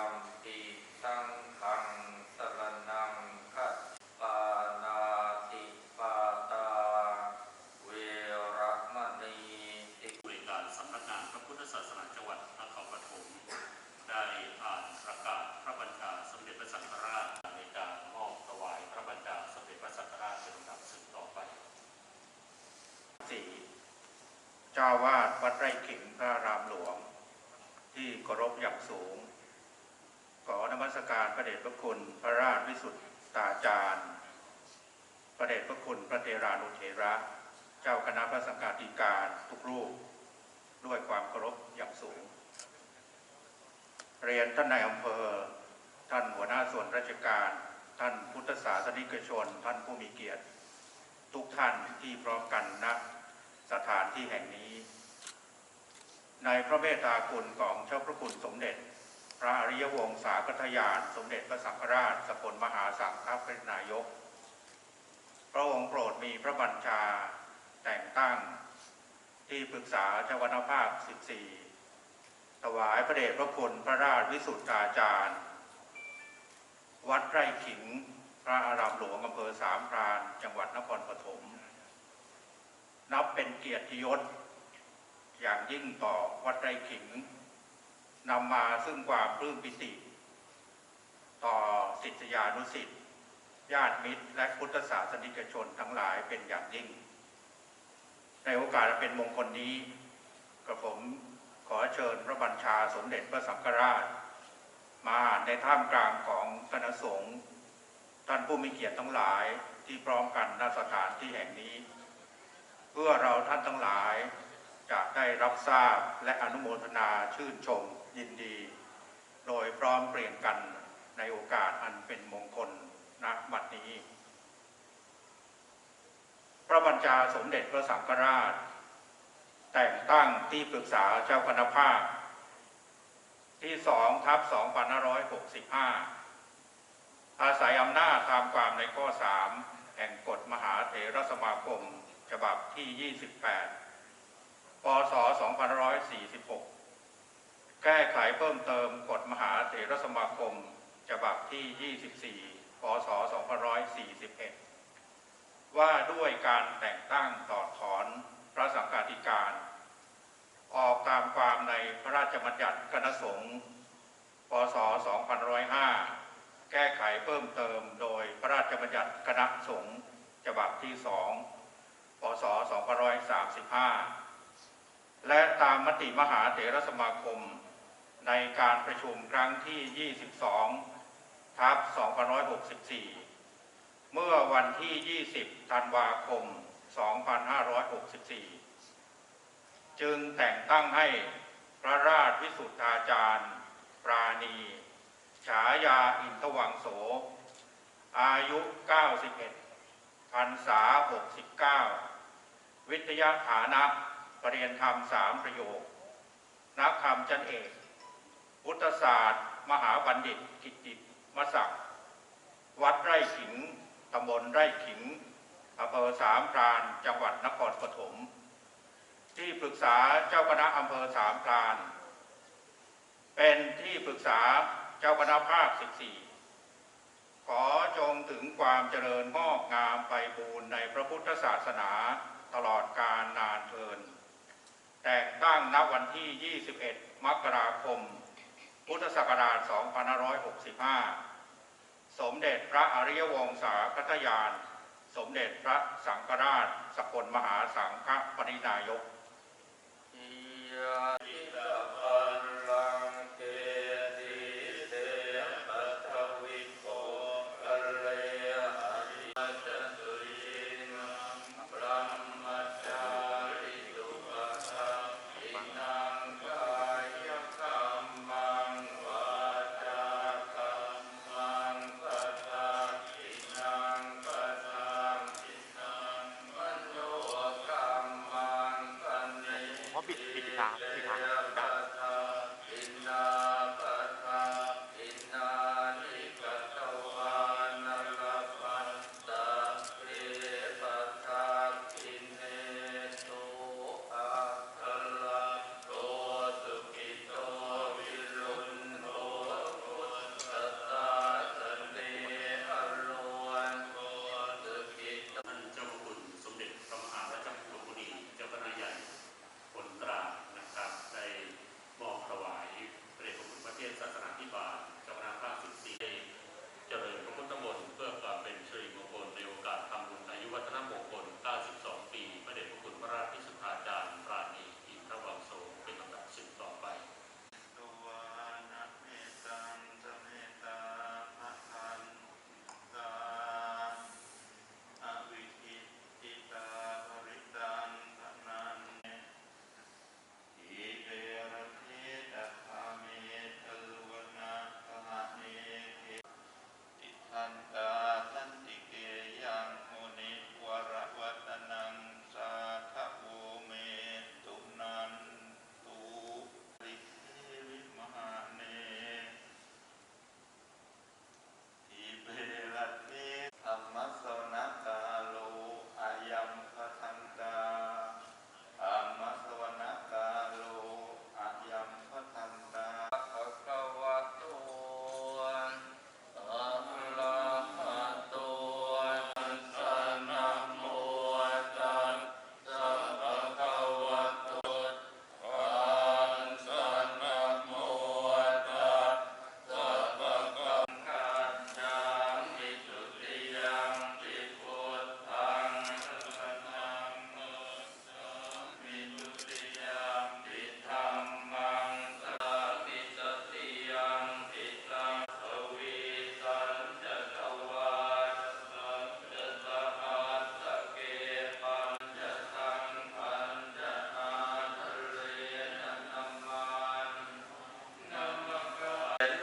ยัมปิสังฆังสรณังคัจปานาติปาตา เวระมณีติบริการสำนักงานพระพุทธศาสนาจังหวัดนครปฐมได้อ่านประกาศพระบัญชาสมเด็จพระสังฆราชในการมอบถวายพระบัญชาสมเด็จพระสังฆราชเป็นลำดับสืบต่อไปสีเจ้าวาดวัดไร่ขิงพระรามหลวง ที่เคารพอย่างสูงขอนมั สการพระเดชพระคุณพระราชวิสุทธาจารย์ พระเดชพระคุณพระเทรานุเถระ เจ้าคณะพระสังฆาธิการทุกรูป ด้วยความเคารพอย่างสูง เรียนท่านนายอำเภอ ท่านหัวหน้าส่วนราชการ ท่านพุทธศาสนิกชน ท่านผู้มีเกียรติ ทุกท่านที่พร้อมกันณสถานที่แห่งนี้ ในพระเมตตาคุณของเจ้าพระคุณสมเด็จ พระอริยวงศาคัตยาน สมเด็จพระสังฆราชสกลมหาสังฆปรินายก พระองค์โปรดมีพระบัญชาแต่งตั้ง ที่ปรึกษาเจ้าคณะภาค14 ถวายพระเดชพระคุณพระราชวิสุทธาจารย์ วัดไร่ขิง พระอารามหลวงอำเภอสามพราน จังหวัดนครปฐม นับเป็นเกียรติยศอย่างยิ่งต่อวัดไร่ขิง นำมาซึ่งความปลื้มปิติต่อศิษยานุศิษย์ญาติมิตร และพุทธศาสนิกชนทั้งหลายเป็นอย่างยิ่ง ในโอกาสอันเป็นมงคลนี้กระผมขอเชิญพระบัญชาสมเด็จพระสังฆราช มาในท่ามกลางของคณะสงฆ์ท่านผู้มีเกียรติทั้งหลายที่พร้อมกันณสถานที่แห่งนี้ เพื่อเราท่านทั้งหลายจะได้รับทราบและอนุโมทนาชื่นชม ยินดี โดยพร้อมเพรียงกันในโอกาสอันเป็นมงคลณบัดนี้ พระบัญชาสมเด็จพระสังฆราช แต่งตั้งที่ปรึกษาเจ้าคณะภาค ที่2ทับ2565 อาศัยอำนาจตามความในข้อ 3 แห่งกฎมหาเถรสมาคม ฉบับที่ 28 พศ 2546 ก้ไขเพิ่มเติมกฎมหาเถรสมาคมฉบับที่ 24 พศ 2541 ว่าด้วยการแต่งตั้งต่อถอนพระสังฆาธิการ ออกตามความในพระราชบัญญัติคณะสงฆ์พศ 2505 แก้ไขเพิ่มเติมโดยพระราชบัญญัติคณะสงฆ์ฉบับที่ 2 พศ 2535 และตามมติมหาเถรสมาคม ในการประชุมครั้งที่ 22 ทับ 2564 เมื่อวันที่ 20 ธันวาคม 2564 จึงแต่งตั้งให้พระราชวิสุทธาจารย์ ปราณี ฉายาอินทวังโส อายุ 91พรรษา 69 วิทยาฐานะปรริญญาธรรมสามประโยค นักธรรมจันเอก พุทธศาสตร์ มหาบัณฑิตกิติมศักดิ์วัดไร่ขิงตำบลไร่ขิงอำเภอสามพรานจังหวัดนครปฐมที่ปรึกษาเจ้าคณะอำเภอสามพราน เป็นที่ปรึกษาเจ้าคณะภาค 14 ขอจงถึงความเจริญงอกงามไปบูรณ์ในพระพุทธศาสนาตลอดกาลนานเทิน แต่งตั้งณวันที่ 21 มกราคม ศักราช 2565 สมเด็จพระอริยวงศาคัตยาน สมเด็จพระสังฆราช สกลมหาสังฆปรินายก ราะปิด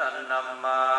සරණම්මා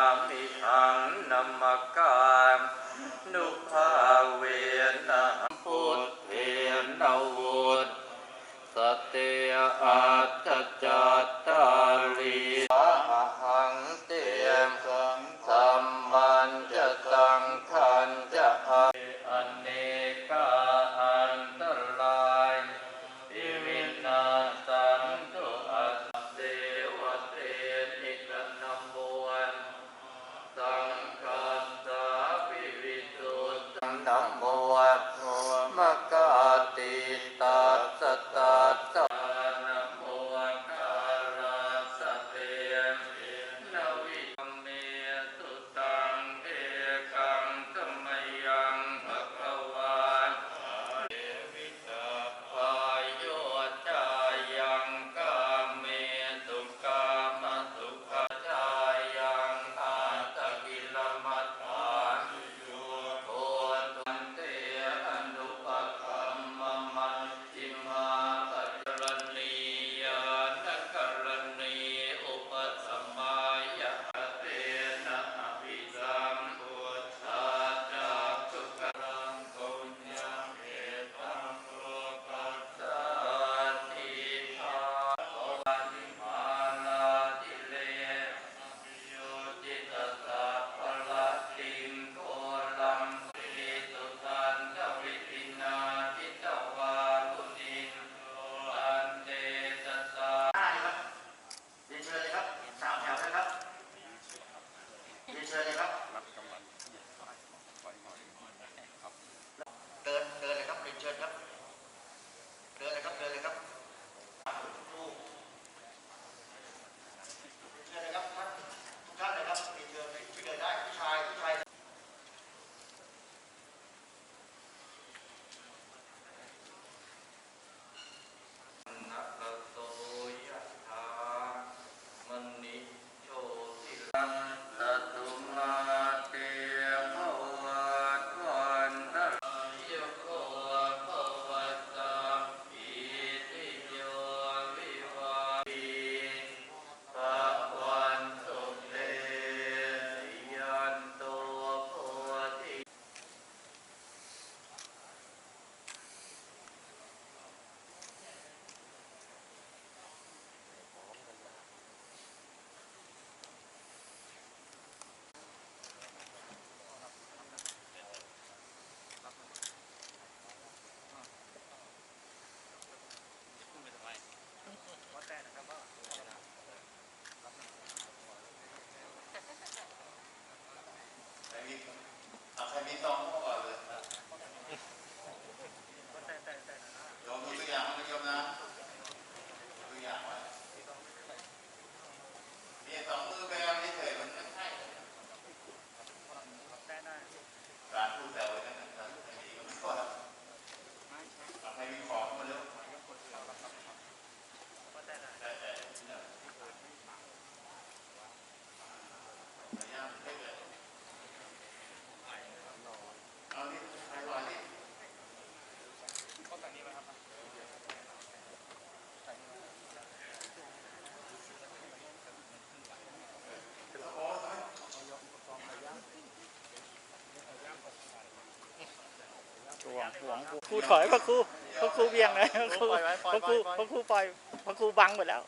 Nito. หวงหวงครูถอยพระครูพระครูเบี่ยงเลยพระครูพระครูพระครูปล่อยพระครูบังหมดแล้ว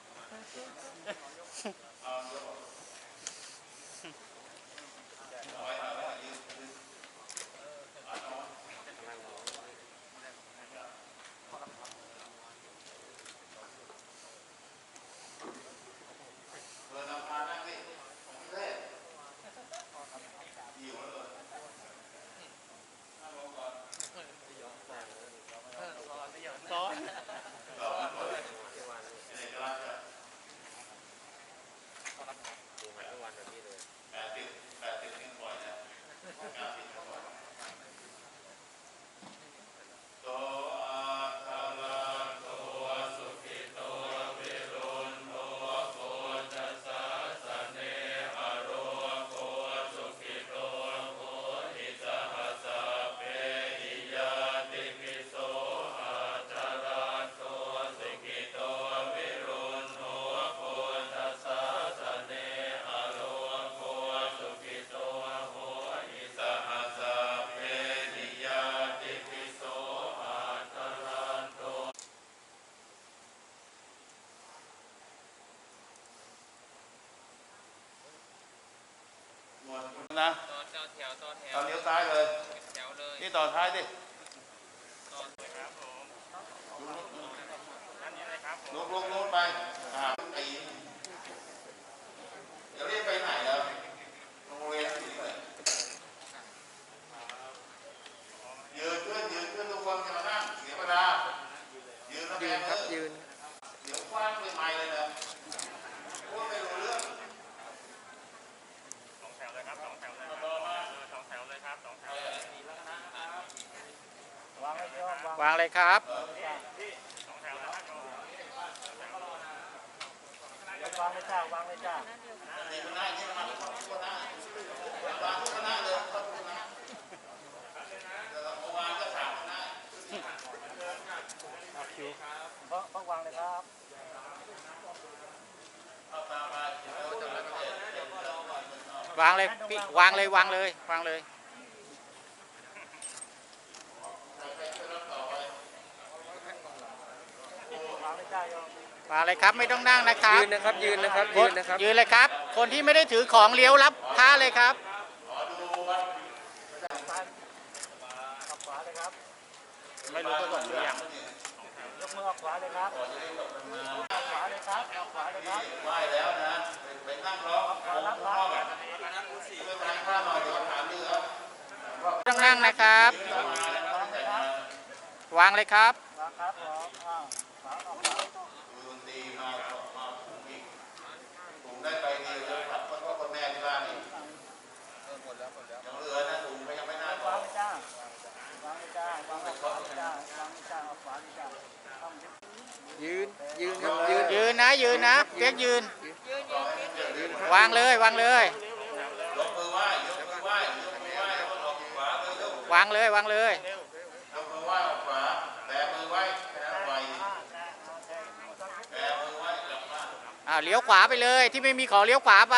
ลยครับสองแถวเลยครับวางเลยจ้าวางเลยจ้าคนนะวเลยทุกคณะเมื่อวาะวางเลยครับวางเลยพี่วางเลยวางเลยวางเลย วาง เลยครับไม่ต้องนั่งนะครับ ยืนนะครับยืนนะครับคยืนนนะครับยืนเลยครับ คนที่ไม่ได้ถือของเลี้ยวรับพระเลยครับไม่รู้ก็ส่งหรือยังยกมือออกขวาเลยครับขวาเลยครับขวาเลยครับไม่แล้วนะไปนั่งรอรับรับไม่ไปนั่งข้างหน่อยเดี๋ยวถามดีครับไม่ต้องนั่งนะครับมาแล้วครับแต่มาวางเลยครับดูดนตรี มามาผมอีกผมได้ไปดีเลยครับเพราะว่าคนแม่ที่บ้านนี่หมดแล้วหมดแล้วยังเหลือนะถุงก็ยังไม่น่าพอยืนยืนครับยืนยืนนะยืนนะเปียกยืน วางเลยวางเลยยกมือไหว้ยกมือไหว้ยกมือไหว้แล้วก็ออกขวาเลยเร็วางเลยวางเลยกมือไหว้ออกขวาแบมือไหว้แค่นั้นไหวแบมือไหว้กลับมา อ่า เลี้ยวขวาไปเลยที่ไม่มีขอเลี้ยวขวาไป